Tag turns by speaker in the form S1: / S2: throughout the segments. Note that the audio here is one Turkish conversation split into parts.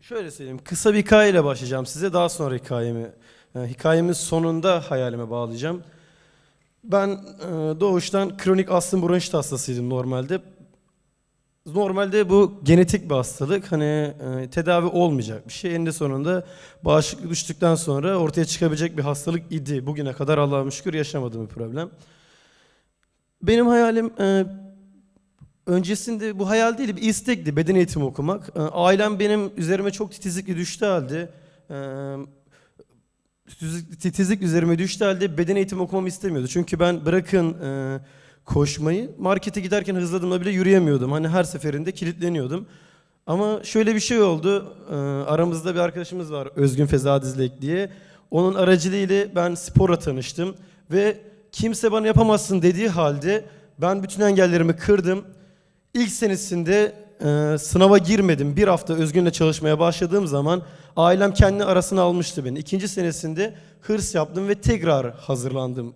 S1: Şöyle söyleyeyim. Kısa bir hikayeyle başlayacağım size. Daha sonra hikayemi, e, hikayemin sonunda hayalime bağlayacağım. Ben e, doğuştan kronik astım bronşit hastasıydım normalde. Normalde bu genetik bir hastalık. Hani e, tedavi olmayacak bir şey. Eninde sonunda bağışıklık düştükten sonra ortaya çıkabilecek bir hastalık idi. Bugüne kadar Allah'a şükür yaşamadığım bir problem. Benim hayalim e, öncesinde bu hayal değil bir istekti beden eğitimi okumak. E, Ailem benim üzerime çok titizlikle düştü halde e, titiz- titizlik üzerime düştü halde beden eğitimi okumamı istemiyordu. Çünkü ben bırakın e, koşmayı markete giderken hızladığımda bile yürüyemiyordum. Hani her seferinde kilitleniyordum. Ama şöyle bir şey oldu. E, aramızda bir arkadaşımız var Özgün Feza Dizlek diye. Onun aracılığıyla ben spora tanıştım ve kimse bana yapamazsın dediği halde ben bütün engellerimi kırdım. İlk senesinde e, sınava girmedim. Bir hafta Özgün'le çalışmaya başladığım zaman ailem kendi arasına almıştı beni. İkinci senesinde hırs yaptım ve tekrar hazırlandım.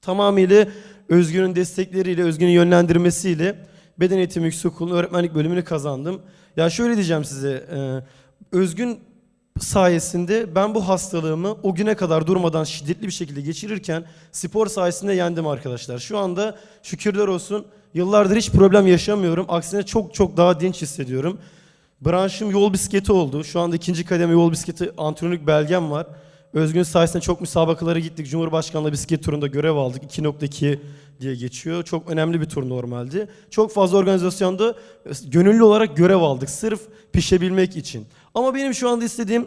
S1: Tamamıyla Özgün'ün destekleriyle, Özgün'ün yönlendirmesiyle Beden Eğitimi Yüksekokulu'nun öğretmenlik bölümünü kazandım. Ya şöyle diyeceğim size, e, Özgün sayesinde ben bu hastalığımı o güne kadar durmadan şiddetli bir şekilde geçirirken spor sayesinde yendim arkadaşlar. Şu anda şükürler olsun yıllardır hiç problem yaşamıyorum. Aksine çok çok daha dinç hissediyorum. Branşım yol bisikleti oldu. Şu anda ikinci kademe yol bisikleti antrenörlük belgem var. Özgün sayesinde çok müsabakalara gittik. Cumhurbaşkanlığı bisiklet turunda görev aldık. 2.2 diye geçiyor. Çok önemli bir tur normaldi. Çok fazla organizasyonda gönüllü olarak görev aldık. Sırf pişebilmek için. Ama benim şu anda istediğim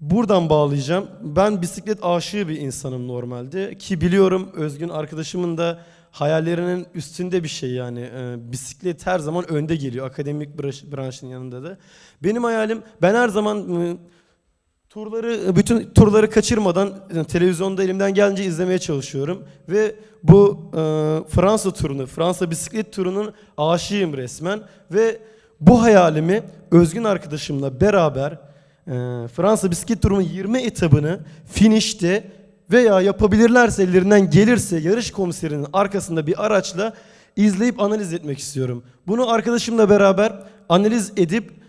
S1: Buradan bağlayacağım. Ben bisiklet aşığı bir insanım normalde ki biliyorum Özgün arkadaşımın da hayallerinin üstünde bir şey yani. Ee, bisiklet her zaman önde geliyor akademik branş- branşın yanında da. Benim hayalim ben her zaman e, turları bütün turları kaçırmadan e, televizyonda elimden gelince izlemeye çalışıyorum ve bu e, Fransa turunu, Fransa bisiklet turunun aşığıyım resmen ve bu hayalimi Özgün arkadaşımla beraber e, Fransa bisiklet turunun 20 etabını finişte veya yapabilirlerse ellerinden gelirse yarış komiserinin arkasında bir araçla izleyip analiz etmek istiyorum. Bunu arkadaşımla beraber analiz edip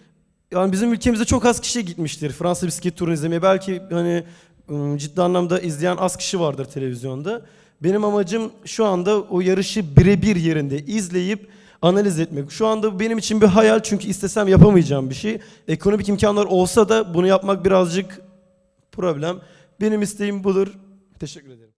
S1: yani bizim ülkemizde çok az kişi gitmiştir Fransa bisiklet turunu izlemeye. Belki hani ım, ciddi anlamda izleyen az kişi vardır televizyonda. Benim amacım şu anda o yarışı birebir yerinde izleyip analiz etmek. Şu anda benim için bir hayal çünkü istesem yapamayacağım bir şey. Ekonomik imkanlar olsa da bunu yapmak birazcık problem. Benim isteğim budur. Teşekkür ederim.